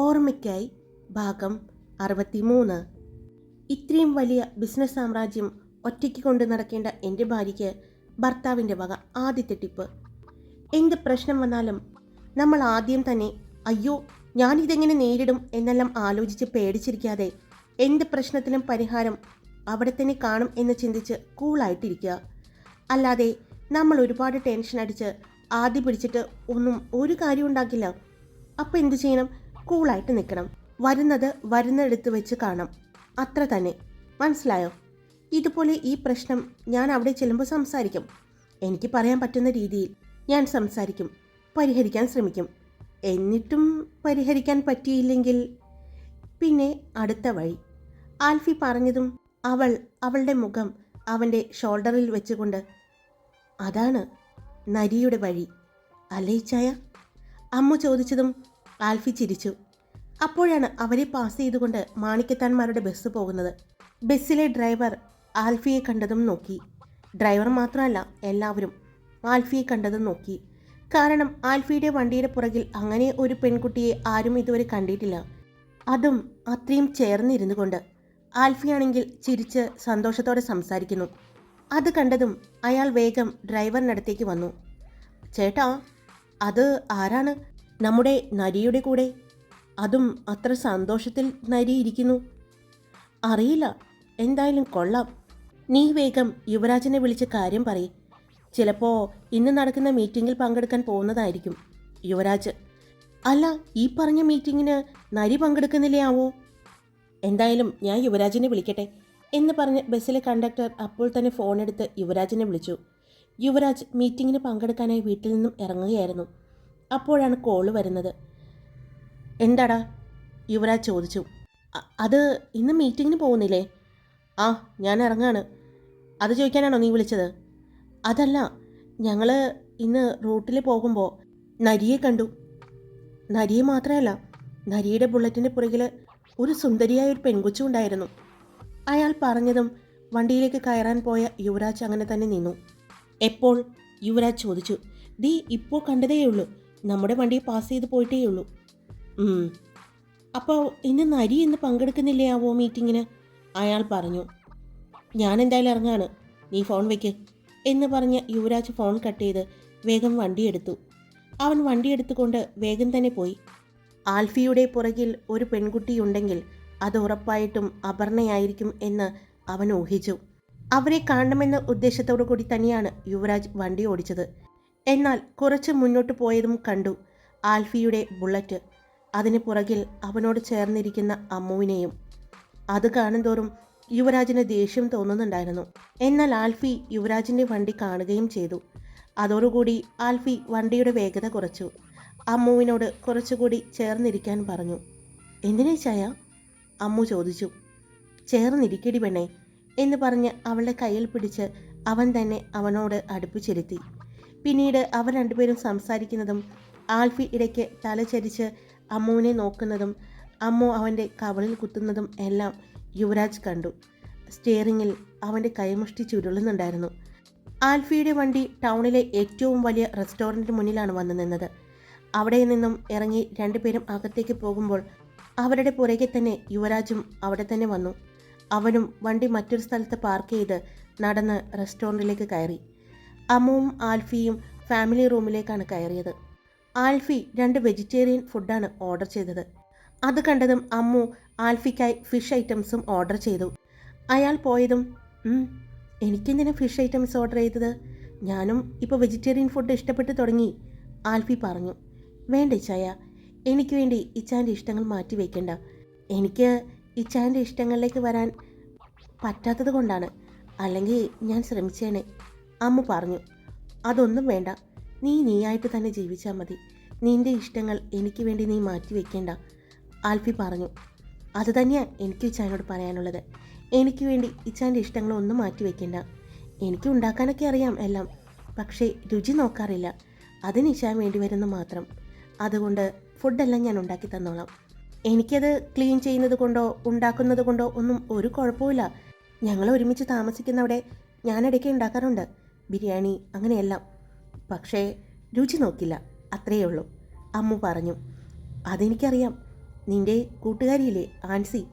ഓർമ്മയ്ക്കായി ഭാഗം അറുപത്തിമൂന്ന്. ഇത്രയും വലിയ ബിസിനസ് സാമ്രാജ്യം ഒറ്റയ്ക്ക് കൊണ്ട് നടക്കേണ്ട എന്റെ ഭാര്യയ്ക്ക് ഭർത്താവിന്റെ വക ആദ്യത്തെ ടിപ്പ്. എന്ത് പ്രശ്നം വന്നാലും നമ്മൾ ആദ്യം തന്നെ അയ്യോ ഞാനിതെങ്ങനെ നേരിടും എന്നെല്ലാം ആലോചിച്ച് പേടിച്ചിരിക്കാതെ എന്ത് പ്രശ്നത്തിനും പരിഹാരം അവിടെ തന്നെ കാണും എന്ന് ചിന്തിച്ച് കൂളായിട്ടിരിക്കുക. അല്ലാതെ നമ്മൾ ഒരുപാട് ടെൻഷൻ അടിച്ച് ആദ്യം പിടിച്ചിട്ട് ഒന്നും ഒരു കാര്യം ഉണ്ടാക്കില്ല. അപ്പോൾ എന്ത് ചെയ്യണം? കൂളായിട്ട് നിൽക്കണം. വരുന്നത് വരുന്നെടുത്ത് വെച്ച് കാണാം. അത്ര തന്നെ. മനസ്സിലായോ? ഇതുപോലെ ഈ പ്രശ്നം ഞാൻ അവിടെ ചെല്ലുമ്പോൾ സംസാരിക്കും. എനിക്ക് പറയാൻ പറ്റുന്ന രീതിയിൽ ഞാൻ സംസാരിക്കും. പരിഹരിക്കാൻ ശ്രമിക്കും. എന്നിട്ടും പരിഹരിക്കാൻ പറ്റിയില്ലെങ്കിൽ? പിന്നെ അടുത്ത വഴി. ആൽഫി പറഞ്ഞതും അവൾ അവളുടെ മുഖം അവന്റെ ഷോൾഡറിൽ വെച്ചുകൊണ്ട് അതാണ് നരിയുടെ വഴി. അല്ലേ ചായ? അമ്മ ചോദിച്ചതും ആൽഫി ചിരിച്ചു. അപ്പോഴാണ് അവരെ പാസ് ചെയ്തുകൊണ്ട് മാണിക്കത്താന്മാരുടെ ബസ് പോകുന്നത്. ബസ്സിലെ ഡ്രൈവർ ആൽഫിയെ കണ്ടതും നോക്കി. ഡ്രൈവർ മാത്രമല്ല എല്ലാവരും ആൽഫിയെ കണ്ടതും നോക്കി. കാരണം ആൽഫിയുടെ വണ്ടിയുടെ പുറകിൽ അങ്ങനെ ഒരു പെൺകുട്ടിയെ ആരും ഇതുവരെ കണ്ടിട്ടില്ല. അതും അത്രയും ചേർന്നിരുന്നു കൊണ്ട് ആൽഫിയാണെങ്കിൽ ചിരിച്ച് സന്തോഷത്തോടെ സംസാരിക്കുന്നു. അത് കണ്ടതും അയാൾ വേഗം ഡ്രൈവറിനടുത്തേക്ക് വന്നു. ചേട്ടാ അത് ആരാണ്? നമ്മുടെ നരിയുടെ കൂടെ. അതും അത്ര സന്തോഷത്തിൽ നരി ഇരിക്കുന്നു. അറിയില്ല എന്തായാലും കൊള്ളാം. നീ വേഗം യുവരാജനെ വിളിച്ച കാര്യം പറയ്. ചിലപ്പോൾ ഇന്ന് നടക്കുന്ന മീറ്റിങ്ങിൽ പങ്കെടുക്കാൻ പോകുന്നതായിരിക്കും. യുവരാജ് അല്ല ഈ പറഞ്ഞ മീറ്റിങ്ങിന് നരി പങ്കെടുക്കുന്നില്ലേ ആവോ? എന്തായാലും ഞാൻ യുവരാജിനെ വിളിക്കട്ടെ എന്ന് പറഞ്ഞ് ബസ്സിലെ കണ്ടക്ടർ അപ്പോൾ തന്നെ ഫോണെടുത്ത് യുവരാജിനെ വിളിച്ചു. യുവരാജ് മീറ്റിങ്ങിന് പങ്കെടുക്കാനായി വീട്ടിൽ നിന്നും ഇറങ്ങുകയായിരുന്നു. അപ്പോഴാണ് കോൾ വരുന്നത്. എന്താടാ? യുവരാജ് ചോദിച്ചു. അത് ഇന്ന് മീറ്റിങ്ങിന് പോകുന്നില്ലേ? ആ ഞാൻ ഇറങ്ങാണ്. അത് ചോദിക്കാനാണോ നീ വിളിച്ചത്? അതല്ല ഞങ്ങൾ ഇന്ന് റൂട്ടിൽ പോകുമ്പോൾ നരിയെ കണ്ടു. നരിയെ മാത്രമല്ല നരിയുടെ ബുള്ളറ്റിന്റെ പുറകിൽ ഒരു സുന്ദരിയായ ഒരു പെൺകൊച്ചു ഉണ്ടായിരുന്നു. അയാൾ പറഞ്ഞതും വണ്ടിയിലേക്ക് കയറാൻ പോയ യുവരാജ് അങ്ങനെ തന്നെ നിന്നു. എപ്പോൾ? യുവരാജ് ചോദിച്ചു. ദീ ഇപ്പോൾ കണ്ടതേയുള്ളൂ. നമ്മുടെ വണ്ടി പാസ് ചെയ്ത് പോയിട്ടേ ഉള്ളൂ അപ്പോൾ ഇന്ന് നരി ഇന്ന് പങ്കെടുക്കുന്നില്ലേ ആവോ മീറ്റിങ്ങിന് അയാൾ പറഞ്ഞു ഞാൻ എന്തായാലും ഇറങ്ങാണ്. നീ ഫോൺ വയ്ക്ക് എന്ന് പറഞ്ഞ് യുവരാജ് ഫോൺ കട്ട് ചെയ്ത് വേഗം വണ്ടിയെടുത്തു അവൻ വണ്ടിയെടുത്തുകൊണ്ട് വേഗം തന്നെ പോയി. ആൽഫിയുടെ പുറകിൽ ഒരു പെൺകുട്ടിയുണ്ടെങ്കിൽ അത് ഉറപ്പായിട്ടും അപർണയായിരിക്കും എന്ന് അവൻ ഊഹിച്ചു. അവരെ കാണണമെന്ന ഉദ്ദേശത്തോടു കൂടി തന്നെയാണ് യുവരാജ് വണ്ടി ഓടിച്ചത്. എന്നാൽ കുറച്ച് മുന്നോട്ട് പോയതും കണ്ടു ആൽഫിയുടെ ബുള്ളറ്റ്. അതിന് പുറകിൽ അവനോട് ചേർന്നിരിക്കുന്ന അമ്മുവിനെയും. അത് കാണുന്തോറും യുവരാജിന് ദേഷ്യം തോന്നുന്നുണ്ടായിരുന്നു. എന്നാൽ ആൽഫി യുവരാജിന്റെ വണ്ടി കാണുകയും ചെയ്തു. അതോടുകൂടി ആൽഫി വണ്ടിയുടെ വേഗത കുറച്ചു. അമ്മുവിനോട് കുറച്ചുകൂടി ചേർന്നിരിക്കാൻ പറഞ്ഞു. എന്തിനാ ചായ? അമ്മു ചോദിച്ചു. ചേർന്നിരിക്കടി പെണ്ണേ എന്ന് പറഞ്ഞ് അവളുടെ കയ്യിൽ പിടിച്ച് അവൻ തന്നെ അവനോട് അടുപ്പിച്ചിരുത്തി പിന്നീട് അവർ രണ്ടുപേരും സംസാരിക്കുന്നതും ആൽഫി ഇടയ്ക്ക് തലചരിച്ച് അമ്മുവിനെ നോക്കുന്നതും അമ്മു അവന്റെ കവളിൽ കുത്തുന്നതും എല്ലാം യുവരാജ് കണ്ടു. സ്റ്റിയറിങ്ങിൽ അവന്റെ കൈമുഷ്ടി ചുരുളുന്നുണ്ടായിരുന്നു. ആൽഫിയുടെ വണ്ടി ടൗണിലെ ഏറ്റവും വലിയ റെസ്റ്റോറന്റിന് മുന്നിലാണ് വന്നു നിന്നത്. അവിടെ നിന്നും ഇറങ്ങി രണ്ടുപേരും അകത്തേക്ക് പോകുമ്പോൾ അവരുടെ പുറകെ തന്നെ യുവരാജും അവിടെ തന്നെ വന്നു. അവനും വണ്ടി മറ്റൊരു സ്ഥലത്ത് പാർക്ക് ചെയ്ത് നടന്ന് റെസ്റ്റോറന്റിലേക്ക് കയറി. അമ്മുവും ആൽഫിയും ഫാമിലി റൂമിലേക്കാണ് കയറിയത്. ആൽഫി രണ്ട് വെജിറ്റേറിയൻ ഫുഡാണ് ഓർഡർ ചെയ്തത്. അത് കണ്ടതും അമ്മു ആൽഫിക്കായി ഫിഷ് ഐറ്റംസും ഓർഡർ ചെയ്തു. അയാൾ പോയതും "ഉം, എനിക്കെന്തിനാ ഫിഷ് ഐറ്റംസ് ഓർഡർ ചെയ്തത്? ഞാനും ഇപ്പോൾ വെജിറ്റേറിയൻ ഫുഡ് ഇഷ്ടപ്പെട്ട് തുടങ്ങി. ആൽഫി പറഞ്ഞു വേണ്ട ഇച്ചായ എനിക്ക് വേണ്ടി ഇച്ചാന്റെ ഇഷ്ടങ്ങൾ മാറ്റി വയ്ക്കണ്ട എനിക്ക് ഇച്ചാന്റെ ഇഷ്ടങ്ങളിലേക്ക് വരാൻ പറ്റാത്തത് കൊണ്ടാണ്. അല്ലെങ്കിൽ ഞാൻ ശ്രമിച്ചേനെ. അമ്മ പറഞ്ഞു അതൊന്നും വേണ്ട. നീ നീയായിട്ട് തന്നെ ജീവിച്ചാൽ മതി. നിന്റെ ഇഷ്ടങ്ങൾ എനിക്ക് വേണ്ടി നീ മാറ്റി വെക്കേണ്ട ആൽഫി പറഞ്ഞു. അത് തന്നെയാണ് എനിക്ക് ഇച്ചാനോട് പറയാനുള്ളത്. എനിക്ക് വേണ്ടി ഇച്ചാന്റെ ഇഷ്ടങ്ങളൊന്നും മാറ്റി വെക്കേണ്ട. എനിക്ക് ഉണ്ടാക്കാനൊക്കെ അറിയാം എല്ലാം പക്ഷേ രുചി നോക്കാറില്ല. അതിന് ഇച്ചാൻ വേണ്ടി വരുന്നു മാത്രം. അതുകൊണ്ട് ഫുഡെല്ലാം ഞാൻ ഉണ്ടാക്കി തന്നോളാം. എനിക്കത് ക്ലീൻ ചെയ്യുന്നത് കൊണ്ടോ ഉണ്ടാക്കുന്നത് കൊണ്ടോ ഒന്നും ഒരു കുഴപ്പമില്ല ഞങ്ങൾ ഒരുമിച്ച് താമസിക്കുന്നവിടെ ഞാനിടയ്ക്ക് ഉണ്ടാക്കാറുണ്ട്. ബിരിയാണി അങ്ങനെയെല്ലാം. പക്ഷേ രുചി നോക്കില്ല. അത്രയേ ഉള്ളൂ. അമ്മു പറഞ്ഞു അതെനിക്കറിയാം. നിന്റെ കൂട്ടുകാരിയില്ലേ ആൻസി?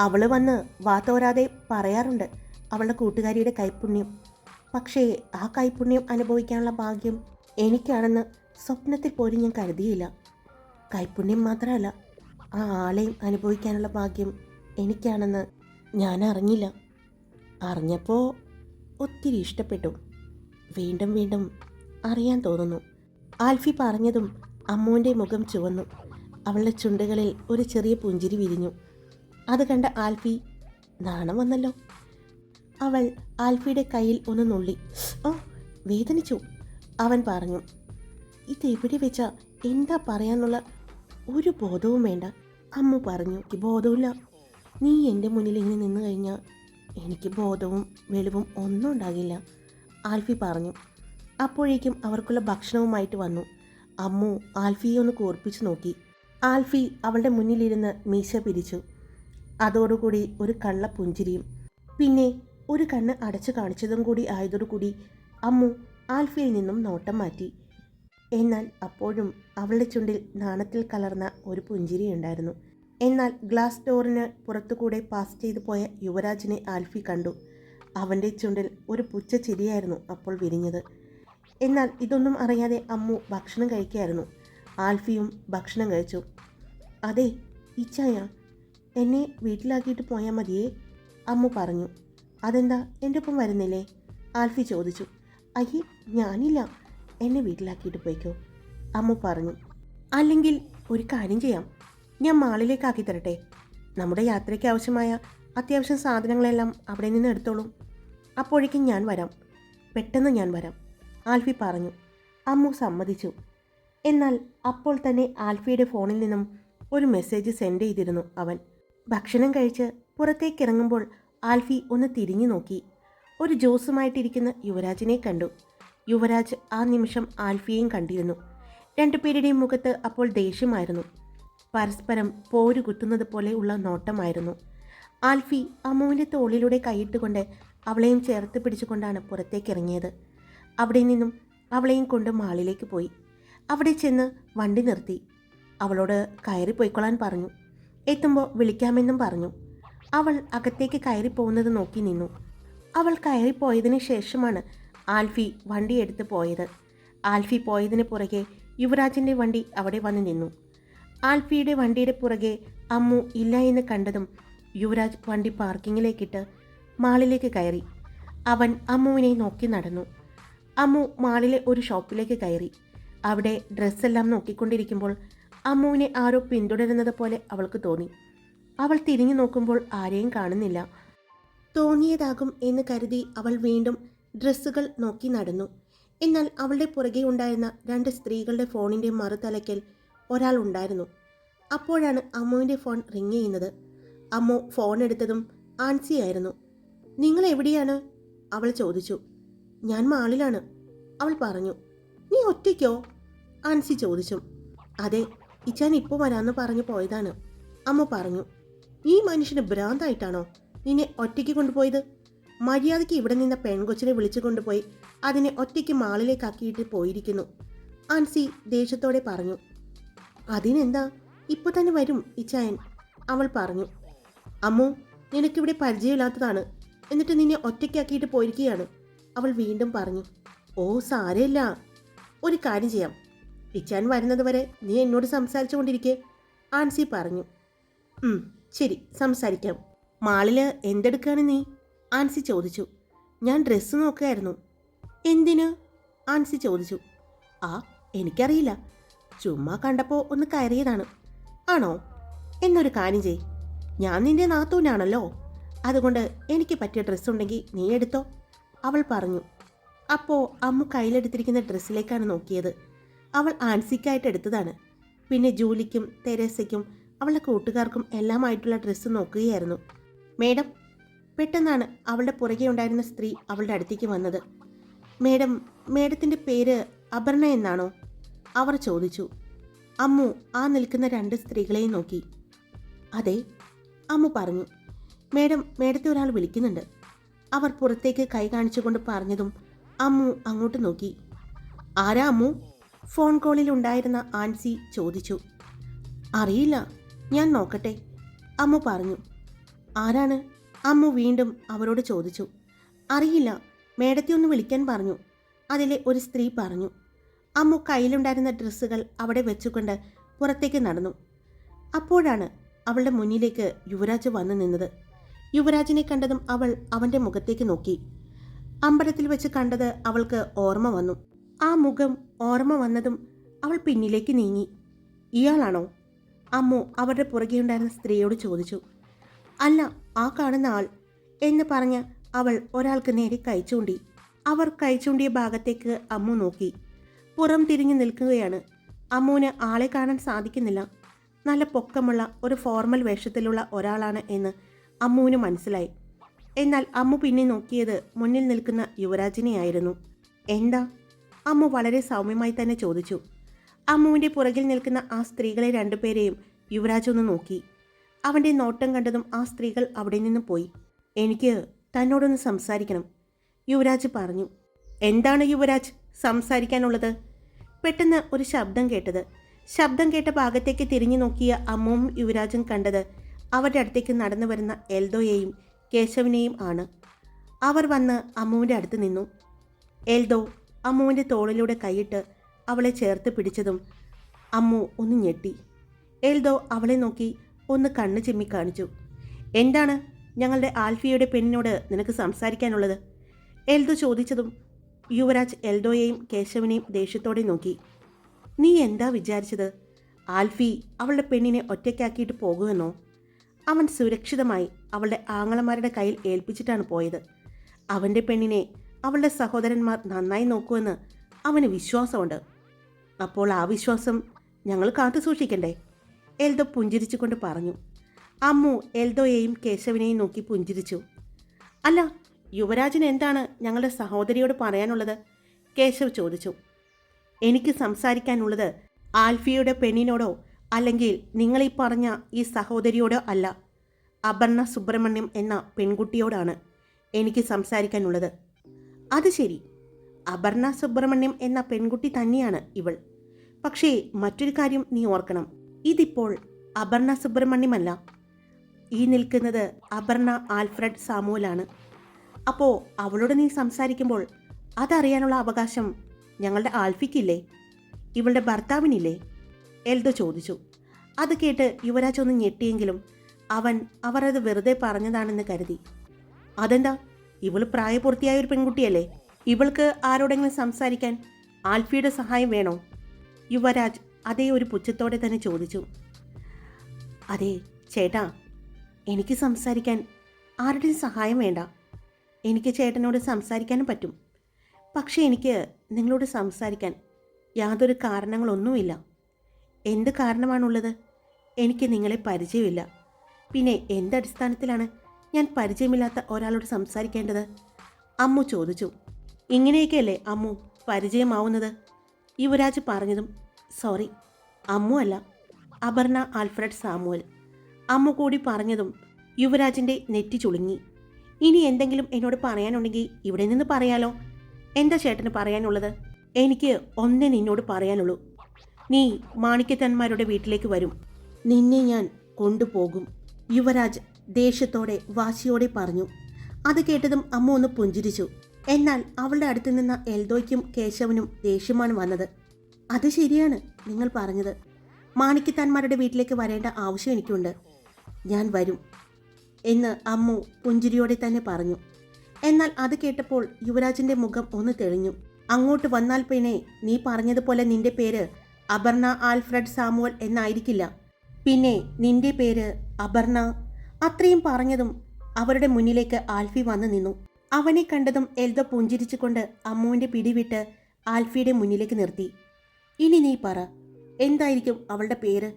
അവൾ വന്ന് വാത്തോരാതെ പറയാറുണ്ട് അവളുടെ കൂട്ടുകാരിയുടെ കൈപുണ്യം പക്ഷേ ആ കൈപുണ്യം അനുഭവിക്കാനുള്ള ഭാഗ്യം എനിക്കാണെന്ന് സ്വപ്നത്തിൽ പോലും ഞാൻ കരുതിയില്ല. കൈപുണ്യം മാത്രമല്ല ആ ആളെയും അനുഭവിക്കാനുള്ള ഭാഗ്യം എനിക്കാണെന്ന് ഞാൻ അറിഞ്ഞില്ല. അറിഞ്ഞപ്പോൾ ഒത്തിരി ഇഷ്ടപ്പെട്ടു. വീണ്ടും വീണ്ടും അറിയാൻ തോന്നുന്നു. ആൽഫി പറഞ്ഞതും അമ്മുവിന്റെ മുഖം ചുവന്നു. അവളുടെ ചുണ്ടുകളിൽ ഒരു ചെറിയ പുഞ്ചിരി വിരിഞ്ഞു. അത് കണ്ട ആൽഫി നാണം വന്നല്ലോ. അവൾ ആൽഫിയുടെ കയ്യിൽ ഒന്ന് നുള്ളി. ഓ വേദനിച്ചു അവൻ പറഞ്ഞു. ഇതെവിടെ വെച്ചാ എന്താ പറയാന്നുള്ള ഒരു ബോധവും വേണ്ട അമ്മു പറഞ്ഞു. "എനിക്ക് ബോധമില്ല നീ എന്റെ മുന്നിൽ ഇങ്ങനെ നിന്ന് കഴിഞ്ഞാൽ എനിക്ക് ബോധവും വെളിവും ഒന്നും ഉണ്ടാകില്ല. ആൽഫി പറഞ്ഞു. അപ്പോഴേക്കും അവർക്കുള്ള ഭക്ഷണവുമായിട്ട് വന്നു. അമ്മു ആൽഫിയെ ഒന്ന് കോർപ്പിച്ചു നോക്കി. ആൽഫി അവളുടെ മുന്നിലിരുന്ന് മീശ പിരിച്ചു. അതോടുകൂടി ഒരു കള്ള പുഞ്ചിരിയും. പിന്നെ ഒരു കണ്ണ് അടച്ചു കാണിച്ചതും കൂടി ആയതോടുകൂടി അമ്മു ആൽഫിയിൽ നിന്നും നോട്ടം മാറ്റി. എന്നാൽ അപ്പോഴും അവളുടെ ചുണ്ടിൽ നാണത്തിൽ കലർന്ന ഒരു പുഞ്ചിരി ഉണ്ടായിരുന്നു. എന്നാൽ ഗ്ലാസ് ഡോറിന് പുറത്തുകൂടെ പാസ് ചെയ്തു പോയ യുവരാജിനെ ആൽഫി കണ്ടു. അവന്റെ ചുണ്ടിൽ ഒരു പുച്ച ചിരിയായിരുന്നു അപ്പോൾ വിരിഞ്ഞത്. എന്നാൽ ഇതൊന്നും അറിയാതെ അമ്മു ഭക്ഷണം കഴിക്കുകയായിരുന്നു ആൽഫിയും ഭക്ഷണം കഴിച്ചു. അതെ ഇച്ചായ എന്നെ വീട്ടിലാക്കിയിട്ട് പോയാൽ മതിയേ അമ്മു പറഞ്ഞു. അതെന്താ എന്റെ ഒപ്പം വരുന്നില്ലേ? ആൽഫി ചോദിച്ചു. അയ്യേ ഞാനില്ല. എന്നെ വീട്ടിലാക്കിയിട്ട് പോയിക്കോ അമ്മു പറഞ്ഞു. അല്ലെങ്കിൽ ഒരു കാര്യം ചെയ്യാം. ഞാൻ മാളിലേക്കാക്കി തരട്ടെ നമ്മുടെ യാത്രയ്ക്ക് ആവശ്യമായ അത്യാവശ്യം സാധനങ്ങളെല്ലാം അവിടെ നിന്ന് എടുത്തോളൂ. അപ്പോഴേക്കും ഞാൻ വരാം. പെട്ടെന്ന് ഞാൻ വരാം. ആൽഫി പറഞ്ഞു. അമ്മു സമ്മതിച്ചു. എന്നാൽ അപ്പോൾ തന്നെ ആൽഫിയുടെ ഫോണിൽ നിന്നും ഒരു മെസ്സേജ് സെൻഡ് ചെയ്തിരുന്നു അവൻ. ഭക്ഷണം കഴിച്ച് പുറത്തേക്ക് ഇറങ്ങുമ്പോൾ ആൽഫി ഒന്ന് തിരിഞ്ഞു നോക്കി. ഒരു ജോസുമായിട്ടിരിക്കുന്ന യുവരാജിനെ കണ്ടു. യുവരാജ് ആ നിമിഷം ആൽഫിയെയും കണ്ടിരുന്നു. രണ്ടുപേരുടെയും മുഖത്ത് അപ്പോൾ ദേഷ്യമായിരുന്നു. പരസ്പരം പോരു കുത്തുന്നത് പോലെ ഉള്ള നോട്ടമായിരുന്നു. ആൽഫി അമ്മുവിന്റെ തോളിലൂടെ കൈയിട്ടുകൊണ്ട് അവളെയും ചേർത്ത് പിടിച്ചുകൊണ്ടാണ് പുറത്തേക്ക് ഇറങ്ങിയത് അവിടെ നിന്നും അവളെയും കൊണ്ട് മാളിലേക്ക് പോയി. അവിടെ ചെന്ന് വണ്ടി നിർത്തി. അവളോട് കയറി പോയിക്കൊള്ളാൻ പറഞ്ഞു. എത്തുമ്പോൾ വിളിക്കാമെന്നും പറഞ്ഞു. അവൾ അകത്തേക്ക് കയറി പോകുന്നത് നോക്കി നിന്നു. അവൾ കയറിപ്പോയതിന് ശേഷമാണ് ആൽഫി വണ്ടി എടുത്ത് പോയത്. ആൽഫി പോയതിന് പുറകെ യുവരാജിന്റെ വണ്ടി അവിടെ വന്ന് നിന്നു. ആൽഫിയുടെ വണ്ടിയുടെ പുറകെ അമ്മു ഇല്ല എന്ന് കണ്ടതും യുവരാജ് വണ്ടി പാർക്കിങ്ങിലേക്കിട്ട് മാളിലേക്ക് കയറി. അവൻ അമ്മുവിനെ നോക്കി നടന്നു. അമ്മു മാളിലെ ഒരു ഷോപ്പിലേക്ക് കയറി. അവിടെ ഡ്രസ്സെല്ലാം നോക്കിക്കൊണ്ടിരിക്കുമ്പോൾ അമ്മുവിനെ ആരോ പിന്തുടരുന്നത് പോലെ അവൾക്ക് തോന്നി. അവൾ തിരിഞ്ഞു നോക്കുമ്പോൾ ആരെയും കാണുന്നില്ല. തോന്നിയതാകും എന്ന് കരുതി അവൾ വീണ്ടും ഡ്രസ്സുകൾ നോക്കി നടന്നു. എന്നാൽ അവളുടെ പുറകെ ഉണ്ടായിരുന്ന രണ്ട് സ്ത്രീകളുടെ ഫോണിന്റെ മറുതലയ്ക്കൽ ഒരാൾ ഉണ്ടായിരുന്നു. അപ്പോഴാണ് അമ്മുവിന്റെ ഫോൺ റിങ് ചെയ്യുന്നത്. അമ്മു ഫോൺ എടുത്തതും ആൻസിയായിരുന്നു. നിങ്ങൾ എവിടെയാണ് അവൾ ചോദിച്ചു. ഞാൻ മാളിലാണ്. അവൾ പറഞ്ഞു. നീ ഒറ്റയ്ക്കോ? ആൻസി ചോദിച്ചു. അതെ ഇച്ചാൻ ഇപ്പോൾ വരാമെന്ന് പറഞ്ഞു പോയതാണ്. അമ്മ പറഞ്ഞു. ഈ മനുഷ്യന് ഭ്രാന്തായിട്ടാണോ നിന്നെ ഒറ്റയ്ക്ക് കൊണ്ടുപോയത്? മര്യാദയ്ക്ക് ഇവിടെ നിന്ന പെൺകൊച്ചിനെ വിളിച്ചു കൊണ്ടുപോയി അതിനെ ഒറ്റയ്ക്ക് മാളിലേക്കാക്കിയിട്ട് പോയിരിക്കുന്നു. ആൻസി ദേഷ്യത്തോടെ പറഞ്ഞു. അതിനെന്താ? ഇപ്പോൾ തന്നെ വരും ഇച്ചായൻ. അവൾ പറഞ്ഞു. അമ്മു നിനക്കിവിടെ പരിചയമില്ലാത്തതാണ്. എന്നിട്ട് നിന്നെ ഒറ്റയ്ക്കാക്കിയിട്ട് പോയിരിക്കുകയാണ്. അവൾ വീണ്ടും പറഞ്ഞു ഓ സാരമില്ല. ഒരു കാര്യം ചെയ്യാം. ഇച്ചാൻ വരുന്നത് വരെ നീ എന്നോട് സംസാരിച്ചു കൊണ്ടിരിക്കെ. ആൻസി പറഞ്ഞു "ഉം, ശരി സംസാരിക്കാം. മാളിൽ എന്തെടുക്കാണ് നീ? ആൻസി ചോദിച്ചു ഞാൻ ഡ്രസ്സ് നോക്കുകയായിരുന്നു എന്തിന്? ആൻസി ചോദിച്ചു ആ എനിക്കറിയില്ല. ചുമ്മാ കണ്ടപ്പോൾ ഒന്ന് കയറിയതാണ്. ആണോ? എന്നൊരു കാര്യം ചെയ് ഞാൻ നിന്റെ നാത്തൂനാണല്ലോ. അതുകൊണ്ട് എനിക്ക് പറ്റിയ ഡ്രസ്സ് ഉണ്ടെങ്കിൽ നീ എടുത്തോ? അവൾ പറഞ്ഞു. അപ്പോൾ അമ്മു കയ്യിലെടുത്തിരിക്കുന്ന ഡ്രസ്സിലേക്കാണ് നോക്കിയത്. അവൾ ആൻസിക്കായിട്ട് എടുത്തതാണ്. പിന്നെ ജൂലിക്കും തെരേസയ്ക്കും അവളുടെ കൂട്ടുകാർക്കും എല്ലാമായിട്ടുള്ള ഡ്രസ്സ് നോക്കുകയായിരുന്നു. മേഡം പെട്ടെന്നാണ് അവളുടെ പുറകെ ഉണ്ടായിരുന്ന സ്ത്രീ അവളുടെ അടുത്തേക്ക് വന്നത്. മേഡം മേഡത്തിന്റെ പേര് അപർണ എന്നാണോ? അവർ ചോദിച്ചു. അമ്മു ആ നിൽക്കുന്ന രണ്ട് സ്ത്രീകളെയും നോക്കി. അതെ അമ്മു പറഞ്ഞു. മേഡം മേഡത്തെ ഒരാൾ വിളിക്കുന്നുണ്ട്. അവർ പുറത്തേക്ക് കൈ കാണിച്ചുകൊണ്ട് പറഞ്ഞതും അമ്മു അങ്ങോട്ട് നോക്കി. ആരാ അമ്മു? ഫോൺ കോളിൽ ഉണ്ടായിരുന്ന ആൻസി ചോദിച്ചു. അറിയില്ല ഞാൻ നോക്കട്ടെ അമ്മു പറഞ്ഞു. ആരാണ്? അമ്മു വീണ്ടും അവരോട് ചോദിച്ചു. അറിയില്ല മേഡത്തെ ഒന്ന് വിളിക്കാൻ പറഞ്ഞു അതിലെ ഒരു സ്ത്രീ പറഞ്ഞു. അമ്മു കയ്യിലുണ്ടായിരുന്ന ഡ്രസ്സുകൾ അവിടെ വെച്ചുകൊണ്ട് പുറത്തേക്ക് നടന്നു. അപ്പോഴാണ് അവളുടെ മുന്നിലേക്ക് യുവരാജ് വന്നു നിന്നത്. യുവരാജിനെ കണ്ടതും അവൾ അവന്റെ മുഖത്തേക്ക് നോക്കി. അമ്പലത്തിൽ വെച്ച് കണ്ടത് അവൾക്ക് ഓർമ്മ വന്നു. ആ മുഖം ഓർമ്മ വന്നതും അവൾ പിന്നിലേക്ക് നീങ്ങി. ഇയാളാണോ? അമ്മു അവരുടെ പുറകെയുണ്ടായിരുന്ന സ്ത്രീയോട് ചോദിച്ചു. അല്ല ആ കാണുന്ന ആൾ എന്ന് പറഞ്ഞ് അവൾ ഒരാൾക്ക് നേരെ കൈച്ചൂണ്ടി അവർ കൈച്ചൂണ്ടിയ ഭാഗത്തേക്ക് അമ്മു നോക്കി. പുറം തിരിഞ്ഞു നിൽക്കുകയാണ്. അമ്മുവിന് ആളെ കാണാൻ സാധിക്കുന്നില്ല. നല്ല പൊക്കമുള്ള ഒരു ഫോർമൽ വേഷത്തിലുള്ള ഒരാളാണ് എന്ന് അമ്മുവിന് മനസ്സിലായി. എന്നാൽ അമ്മു പിന്നെ നോക്കിയത് മുന്നിൽ നിൽക്കുന്ന യുവരാജിനെയായിരുന്നു. എന്താ? അമ്മു വളരെ സൗമ്യമായി തന്നെ ചോദിച്ചു. അമ്മുവിന്റെ പുറകിൽ നിൽക്കുന്ന ആ സ്ത്രീകളെ രണ്ടുപേരെയും യുവരാജ് ഒന്ന് നോക്കി. അവന്റെ നോട്ടം കണ്ടതും ആ സ്ത്രീകൾ അവിടെ നിന്ന് പോയി. എനിക്ക് തന്നോടൊന്ന് സംസാരിക്കണം യുവരാജ് പറഞ്ഞു. എന്താണ് യുവരാജ് സംസാരിക്കാനുള്ളത്? പെട്ടെന്ന് ഒരു ശബ്ദം കേട്ടത്. ശബ്ദം കേട്ട ഭാഗത്തേക്ക് തിരിഞ്ഞു നോക്കിയ അമ്മുവും യുവരാജും കണ്ടത് അവരുടെ അടുത്തേക്ക് നടന്നു വരുന്ന എൽദോയെയും കേശവനെയും ആണ്. അവർ വന്ന് അമ്മുവിന്റെ അടുത്ത് നിന്നു. എൽദോ അമ്മുവിന്റെ തോളിലൂടെ കൈയിട്ട് അവളെ ചേർത്ത് പിടിച്ചതും അമ്മു ഒന്ന് ഞെട്ടി. എൽദോ അവളെ നോക്കി ഒന്ന് കണ്ണ് ചിമ്മി കാണിച്ചു. എന്താണ് ഞങ്ങളുടെ ആൽഫിയുടെ പെണ്ണിനോട് നിനക്ക് സംസാരിക്കാനുള്ളത്? എൽദോ ചോദിച്ചതും യുവരാജ് എൽദോയെയും കേശവനെയും ദേഷ്യത്തോടെ നോക്കി. നീ എന്താ വിചാരിച്ചത്? ആൽഫി അവളുടെ പെണ്ണിനെ ഒറ്റയ്ക്കാക്കിയിട്ട് പോകുമെന്നോ? അവൻ സുരക്ഷിതമായി അവളുടെ ആങ്ങളമാരുടെ കയ്യിൽ ഏൽപ്പിച്ചിട്ടാണ് പോയത്. അവന്റെ പെണ്ണിനെ അവളുടെ സഹോദരന്മാർ നന്നായി നോക്കുമെന്ന് അവന് വിശ്വാസമുണ്ട്. അപ്പോൾ ആ വിശ്വാസം ഞങ്ങൾ കാത്തു സൂക്ഷിക്കണ്ടേ? എൽദോ പുഞ്ചിരിച്ചുകൊണ്ട് പറഞ്ഞു. അമ്മു എൽദോയെയും കേശവനെയും നോക്കി പുഞ്ചിരിച്ചു. അല്ല യുവരാജന് എന്താണ് ഞങ്ങളുടെ സഹോദരിയോട് പറയാനുള്ളത്? കേശവ് ചോദിച്ചു. എനിക്ക് സംസാരിക്കാനുള്ളത് ആൽഫിയുടെ പെണ്ണിനോടോ അല്ലെങ്കിൽ നിങ്ങളീ പറഞ്ഞ ഈ സഹോദരിയോട് അല്ല അപർണ സുബ്രഹ്മണ്യം എന്ന പെൺകുട്ടിയോടാണ് എനിക്ക് സംസാരിക്കാനുള്ളത്. അത് ശരി അപർണ സുബ്രഹ്മണ്യം എന്ന പെൺകുട്ടി തന്നെയാണ് ഇവൾ. പക്ഷേ മറ്റൊരു കാര്യം നീ ഓർക്കണം ഇതിപ്പോൾ അപർണ സുബ്രഹ്മണ്യമല്ല. ഈ നിൽക്കുന്നത് അപർണ ആൽഫ്രഡ് സാമുവലാണ്. അപ്പോൾ അവളോട് നീ സംസാരിക്കുമ്പോൾ അതറിയാനുള്ള അവകാശം ഞങ്ങളുടെ ആൽഫിക്കില്ലേ? ഇവളുടെ ഭർത്താവിനില്ലേ? എൽദോ ചോദിച്ചു. അത് കേട്ട് യുവരാജ് ഒന്ന് ഞെട്ടിയെങ്കിലും അവൻ അവർ അത് വെറുതെ പറഞ്ഞതാണെന്ന് കരുതി. അതെന്താ? ഇവൾ പ്രായപൂർത്തിയായ ഒരു പെൺകുട്ടിയല്ലേ? ഇവൾക്ക് ആരോടെങ്കിലും സംസാരിക്കാൻ ആൽഫിയുടെ സഹായം വേണോ? യുവരാജ് അതേ ഒരു പുച്ഛത്തോടെ തന്നെ ചോദിച്ചു. അതെ ചേട്ടാ എനിക്ക് സംസാരിക്കാൻ ആരുടെയും സഹായം വേണ്ട. എനിക്ക് ചേട്ടനോട് സംസാരിക്കാനും പറ്റും. പക്ഷേ എനിക്ക് നിങ്ങളോട് സംസാരിക്കാൻ യാതൊരു കാരണങ്ങളൊന്നുമില്ല. എന്ത് കാരണമാണുള്ളത്? എനിക്ക് നിങ്ങളെ പരിചയമില്ല. പിന്നെ എന്തടിസ്ഥാനത്തിലാണ് ഞാൻ പരിചയമില്ലാത്ത ഒരാളോട് സംസാരിക്കേണ്ടത്? അമ്മു ചോദിച്ചു. ഇങ്ങനെയൊക്കെയല്ലേ അമ്മു പരിചയമാവുന്നത്? യുവരാജ് പറഞ്ഞതും സോറി അമ്മു അല്ല അപർണ ആൽഫ്രഡ് സാമുവൽ. അമ്മു കൂടി പറഞ്ഞതും യുവരാജിന്റെ നെറ്റി ചുളുങ്ങി. ഇനി എന്തെങ്കിലും എന്നോട് പറയാനുണ്ടെങ്കിൽ ഇവിടെ നിന്ന് പറയാലോ. എന്താ ചേട്ടന് പറയാനുള്ളത്? എനിക്ക് ഒന്നേ നിന്നോട് പറയാനുള്ളൂ. നീ മാണിക്യത്തന്മാരുടെ വീട്ടിലേക്ക് വരും. നിന്നെ ഞാൻ കൊണ്ടുപോകും. യുവരാജ് ദേഷ്യത്തോടെ വാശിയോടെ പറഞ്ഞു. അത് കേട്ടതും അമ്മ ഒന്ന് പുഞ്ചിരിച്ചു. എന്നാൽ അവളുടെ അടുത്ത് നിന്ന എൽദോയ്ക്കും കേശവനും ദേഷ്യമാണ് വന്നത്. അത് ശരിയാണ് നിങ്ങൾ പറഞ്ഞത്. മാണിക്യത്താന്മാരുടെ വീട്ടിലേക്ക് വരേണ്ട ആവശ്യം എനിക്കുണ്ട്. ഞാൻ വരും എന്ന് അമ്മു പുഞ്ചിരിയോടെ തന്നെ പറഞ്ഞു. എന്നാൽ അത് കേട്ടപ്പോൾ യുവരാജിന്റെ മുഖം ഒന്ന് തെളിഞ്ഞു. അങ്ങോട്ട് വന്നാൽ പിന്നെ നീ പറഞ്ഞതുപോലെ നിന്റെ പേര് അപർണ ആൽഫ്രഡ് സാമുവൽ എന്നായിരിക്കില്ല. പിന്നെ നിന്റെ പേര് അപർണ. അത്രയും പറഞ്ഞതും അവരുടെ മുന്നിലേക്ക് ആൽഫി വന്നു നിന്നു. അവനെ കണ്ടതും എൽദോ പുഞ്ചിരിച്ചുകൊണ്ട് അമ്മുവിന്റെ പിടിവിട്ട് ആൽഫിയുടെ മുന്നിലേക്ക് നിർത്തി. ഇനി നീ പറ എന്തായിരിക്കും അവളുടെ പേര്?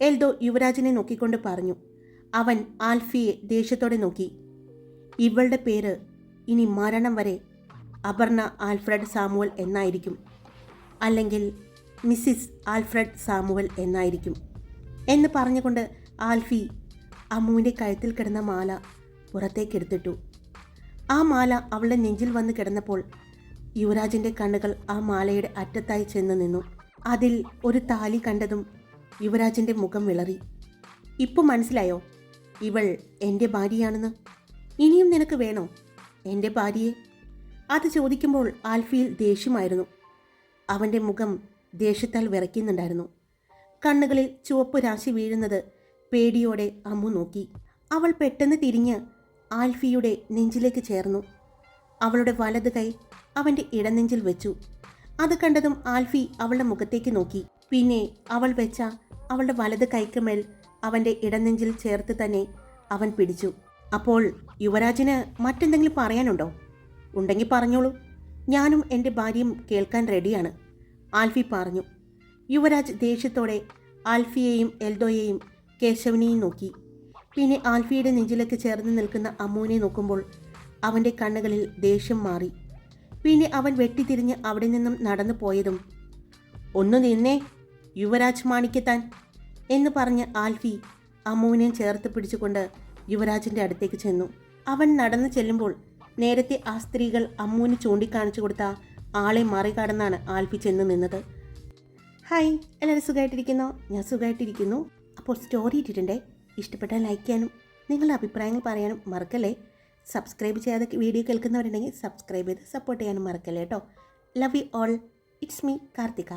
എൽദോ യുവരാജനെ നോക്കിക്കൊണ്ട് പറഞ്ഞു. അവൻ ആൽഫിയെ ദേഷ്യത്തോടെ നോക്കി. ഇവളുടെ പേര് ഇനി മരണം വരെ അപർണ ആൽഫ്രഡ് സാമുവൽ എന്നായിരിക്കും. അല്ലെങ്കിൽ മിസ്സിസ് ആൽഫ്രഡ് സാമുവൽ എന്നായിരിക്കും. എന്ന് പറഞ്ഞുകൊണ്ട് ആൽഫി അമ്മുവിന്റെ കഴുത്തിൽ കിടന്ന മാല പുറത്തേക്കെടുത്തിട്ടു. ആ മാല അവളുടെ നെഞ്ചിൽ വന്ന് കിടന്നപ്പോൾ യുവരാജിന്റെ കണ്ണുകൾ ആ മാലയുടെ അറ്റത്തായി ചെന്ന് നിന്നു. അതിൽ ഒരു താലി കണ്ടതും യുവരാജിന്റെ മുഖം വിളറി. ഇപ്പം മനസ്സിലായോ? ഇവൾ എന്റെ ഭാര്യയാണെന്ന്? ഇനിയും നിനക്ക് വേണോ? എന്റെ ഭാര്യയെ? അത് ചോദിക്കുമ്പോൾ ആൽഫിയിൽ ദേഷ്യമായിരുന്നു. അവന്റെ മുഖം ദേഷ്യത്താൽ വിറയ്ക്കുന്നുണ്ടായിരുന്നു. കണ്ണുകളിൽ ചുവപ്പ് രാശി വീഴുന്നത് പേടിയോടെ അമ്മു നോക്കി. അവൾ പെട്ടെന്ന് തിരിഞ്ഞ് ആൽഫിയുടെ നെഞ്ചിലേക്ക് ചേർന്നു. അവളുടെ വലത് കൈ അവന്റെ ഇടനെഞ്ചിൽ വെച്ചു. അത് കണ്ടതും ആൽഫി അവളുടെ മുഖത്തേക്ക് നോക്കി. പിന്നെ അവൾ വെച്ച അവളുടെ വലത് കൈക്ക് മേൽ അവന്റെ ഇടനെഞ്ചിൽ ചേർത്ത് തന്നെ അവൻ പിടിച്ചു. അപ്പോൾ യുവരാജിന് മറ്റെന്തെങ്കിലും പറയാനുണ്ടോ? ഉണ്ടെങ്കിൽ പറഞ്ഞോളൂ. ഞാനും എന്റെ ഭാര്യയും കേൾക്കാൻ റെഡിയാണ്. ആൽഫി പറഞ്ഞു. യുവരാജ് ദേഷ്യത്തോടെ ആൽഫിയെയും എൽദോയെയും കേശവനെയും നോക്കി. പിന്നെ ആൽഫിയുടെ നെഞ്ചിലേക്ക് ചേർന്ന് നിൽക്കുന്ന അമ്മുവിനെ നോക്കുമ്പോൾ അവന്റെ കണ്ണുകളിൽ ദേഷ്യം മാറി. പിന്നെ അവൻ വെട്ടിത്തിരിഞ്ഞ് അവിടെ നിന്നും നടന്നു പോയതും ഒന്ന് നിന്നേ യുവരാജ് മാണിക്കത്താൻ എന്ന് പറഞ്ഞ് ആൽഫി അമ്മുവിനെ ചേർത്ത് പിടിച്ചുകൊണ്ട് യുവരാജിന്റെ അടുത്തേക്ക് ചെന്നു. അവൻ നടന്നു ചെല്ലുമ്പോൾ നേരത്തെ ആ സ്ത്രീകൾ അമ്മുവിന് ചൂണ്ടിക്കാണിച്ചു കൊടുത്ത ആളെ മറികടന്നാണ് ആൽഫി ചെന്ന് നിന്നത്. ഹായ് എല്ലാവരും സുഖമായിട്ടിരിക്കുന്നോ? ഞാൻ സുഖമായിട്ടിരിക്കുന്നു. അപ്പോൾ സ്റ്റോറി ഇട്ടിട്ടുണ്ടേ? ഇഷ്ടപ്പെട്ടാൽ ലൈക്ക് ചെയ്യാനും നിങ്ങളുടെ അഭിപ്രായങ്ങൾ പറയാനും മറക്കല്ലേ? സബ്സ്ക്രൈബ് ചെയ്യാതെ വീഡിയോ കേൾക്കുന്നവരുണ്ടെങ്കിൽ സബ്സ്ക്രൈബ് ചെയ്ത് സപ്പോർട്ട് ചെയ്യാനും മറക്കല്ലേ കേട്ടോ? Love you all it's me Karthika.